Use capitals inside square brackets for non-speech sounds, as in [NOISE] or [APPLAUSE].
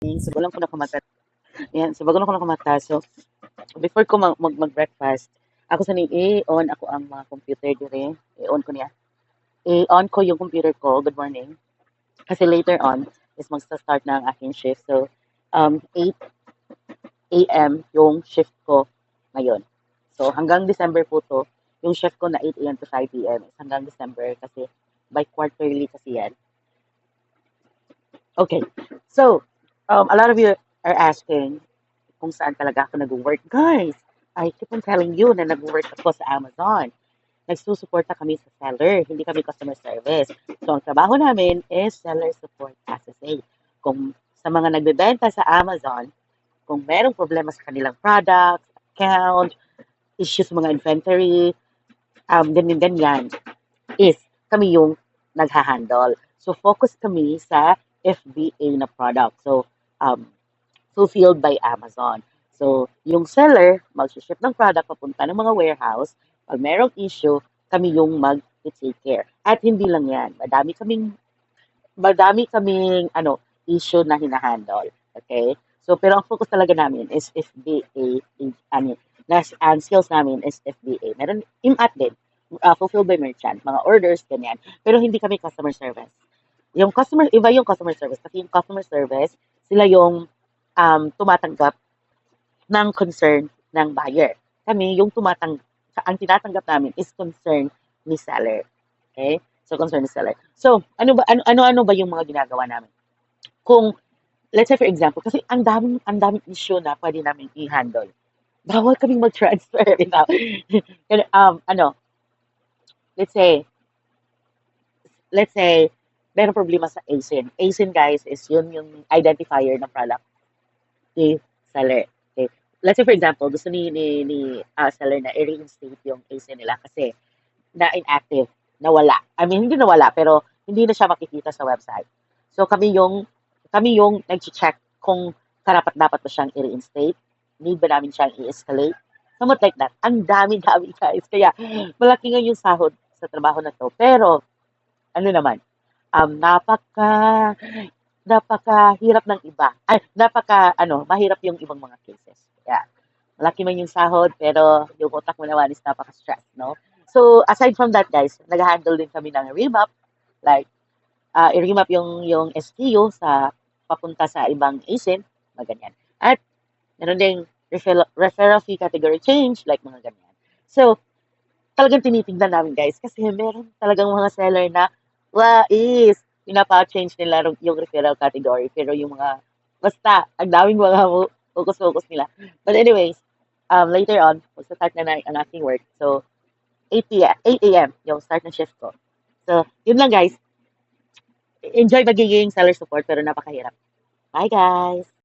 So, bago ko nakamata. Yan, so bago lang ko nakamata. So, before ko mag, mag, mag-breakfast, ako sa ni i-on ako ang mga computer dire. I-on ko niya. I-on ko yung computer ko. Good morning. Kasi later on, is magsa-start na ang aking shift. So, um, 8 a.m. yung shift ko ngayon. So, hanggang December po to, yung shift ko na 8 a.m. to 5 p.m. hanggang December kasi by quarterly kasi yan. Okay. So, um, a lot of you are asking kung saan talaga ako nag-work. Guys, I keep on telling you na nag-work ako sa Amazon. Nagsusuporta kami sa seller, hindi kami customer service. So, ang trabaho namin is seller support as a sale. Kung sa mga nagbebenta sa Amazon, kung merong problema sa kanilang products, account, issues sa mga inventory, um, ganyan-ganyan, is kami yung nagha-handle. So, focus kami sa FBA na product. So, um, fulfilled by Amazon. So, yung seller, mag-ship ng product papunta ng mga warehouse. Pag merong issue, kami yung mag-take care. At hindi lang yan. Madami kaming, madami kaming, ano, issue na hinahandle. Okay? So, pero ang focus talaga namin is FBA, I mean, nas, ang skills namin is FBA. Meron, IMAT din, uh, fulfilled by merchant, mga orders, ganyan. Pero hindi kami customer service. Yung customer, iba yung customer service. Kasi yung customer service, sila yung um, tumatanggap ng concern ng buyer. Kami, yung tumatang, ang tinatanggap namin is concern ni seller. Okay? So, concern ni seller. So, ano ba, ano, ano, ba yung mga ginagawa namin? Kung, let's say for example, kasi ang daming, ang daming issue na pwede namin i-handle. Bawal kaming mag-transfer. [LAUGHS] You know? um, ano, let's say, let's say, meron problema sa ASIN. ASIN, guys, is yun yung identifier ng product ni seller. Okay. Let's say, for example, gusto ni, ni, ni uh, seller na i-reinstate yung ASIN nila kasi na inactive, nawala. I mean, hindi nawala, pero hindi na siya makikita sa website. So, kami yung, kami yung nag-check kung karapat dapat ba siyang i-reinstate, need ba namin siyang i-escalate, somewhat like that. Ang dami-dami, guys. Kaya, malaki nga yung sahod sa trabaho na to. Pero, ano naman, um, napaka, napaka hirap ng iba. Ay, napaka, ano, mahirap yung ibang mga cases. Kaya, malaki man yung sahod, pero yung utak mo naman is napaka-stress, no? So, aside from that, guys, nag-handle din kami ng remap. Like, uh, i-remap yung, yung SKU sa papunta sa ibang ASIN, mga ganyan. At, meron ding referral, referral fee category change, like mga ganyan. So, talagang tinitignan namin, guys, kasi meron talagang mga seller na, wa, is, pinapa-change nila yung referral category, pero yung mga, basta, ang daming mga focus-focus nila. But anyways, um, later on, magsa-start na, na ang aking work. So, 8 p.m. 8 a.m. yung start ng shift ko. So, yun lang guys. Enjoy magiging seller support pero napakahirap. Bye guys!